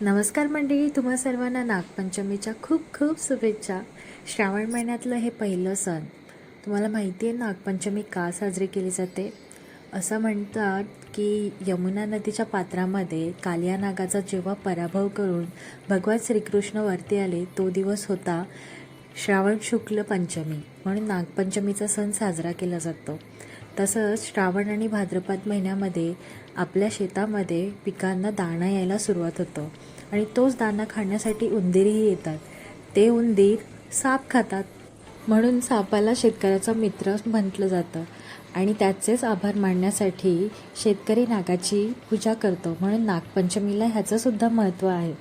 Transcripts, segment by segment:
नमस्कार मंडळी तुम्हा सर्वांना नागपंचमीच्या खूप खूप शुभेच्छा. श्रावण महिन्यातलं हे पहिलं सण. तुम्हाला माहिती आहे नागपंचमी का साजरी केली जाते? असं म्हणतात की यमुना नदीच्या पात्रामध्ये कालिया नागाचा जेव्हा पराभव करून भगवान श्रीकृष्ण वरती आले तो दिवस होता श्रावण शुक्ल पंचमी. म्हणून नागपंचमीचा सण साजरा केला जातो. तसंच श्रावण आणि भाद्रपद महिन्यामध्ये आपल्या शेतामध्ये पिकांना दाणा यायला सुरुवात होतं. आणि तोच दाणा खाण्यासाठी उंदीरही येतात. ते उंदीर साप खातात. म्हणून सापाला शेतकऱ्याचा मित्र म्हटलं जातं. आणि त्याचेच आभार मानण्यासाठी शेतकरी नागाची पूजा करतो. म्हणून नागपंचमीला ह्याचंसुद्धा महत्त्व आहे.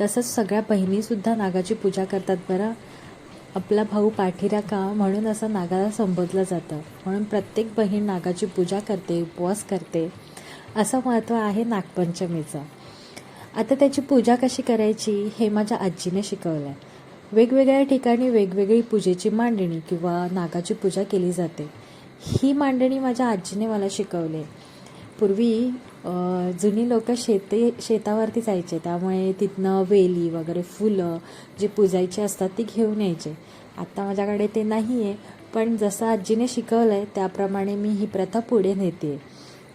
तसंच सगळ्या बहिणीसुद्धा नागाची पूजा करतात बरं. आपला भाऊ पाठीरा का? म्हणून असं नागाला संबोधलं जातं. म्हणून प्रत्येक बहीण नागाची पूजा करते उपवास करते. असं महत्त्व आहे नागपंचमीचं. आता त्याची पूजा कशी करायची हे माझ्या आजीने शिकवलं आहे वेगवेगळ्या ठिकाणी वेगवेगळी पूजेची मांडणी किंवा नागाची पूजा केली जाते. ही मांडणी माझ्या आजीने मला शिकवली. पूर्वी जुनी लोक शेते शेतावरती जायचे. त्यामुळे तिथनं वेली वगैरे फुलं जी पूजायची असतात ती घेऊन यायचे. आत्ता माझ्याकडे ते नाही आहे पण जसं आजीने शिकवलं आहे त्याप्रमाणे मी ही प्रथा पुढे नेते.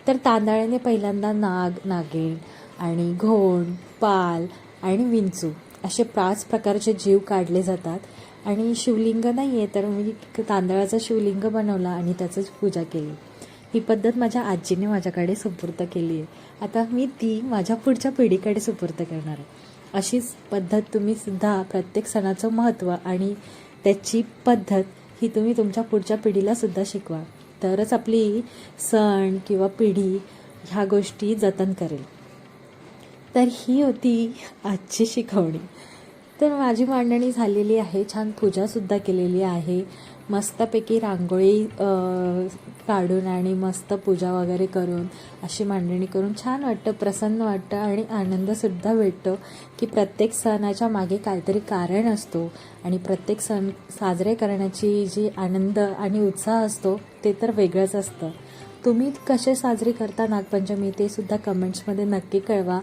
तर तांदळाने पहिल्यांदा नाग नागिण आणि घोण पाल आणि विंचू असे पाच प्रकारचे जीव काढले जातात. आणि शिवलिंग नाही आहे तर मी तांदळाचा शिवलिंग बनवला आणि त्याचंच पूजा केली. ही पद्धत माझ्या आजीने माझ्याकडे सुपूर्द केली आहे आता मी ती माझ्या पुढच्या पिढीकडे सुपूर्द करणार आहे. अशीच पद्धत तुम्ही सुद्धा प्रत्येक सणाचं महत्त्व आणि त्याची पद्धत ही तुम्ही तुमच्या पुढच्या पिढीला सुद्धा शिकवा. तरच आपली सण किंवा पिढी ह्या गोष्टी जतन करेल. तर ही होती आजची शिकवणी. तर माझी मांडणी झालेली आहे छान पूजासुद्धा केलेली आहे. मस्तपैकी रांगोळी काढून आणि मस्त पूजा वगैरे करून अशी मांडणी करून छान वाटतं प्रसन्न वाटतं आणि आनंदसुद्धा भेटतो की प्रत्येक सणाच्या मागे काहीतरी कारण असतो आणि प्रत्येक सण साजरे करण्याची जी आनंद आणि उत्साह असतो ते तर वेगळंच असतं. तुम्ही कसे साजरी करता नागपंचमी ते सुद्धा कमेंट्समध्ये नक्की कळवा.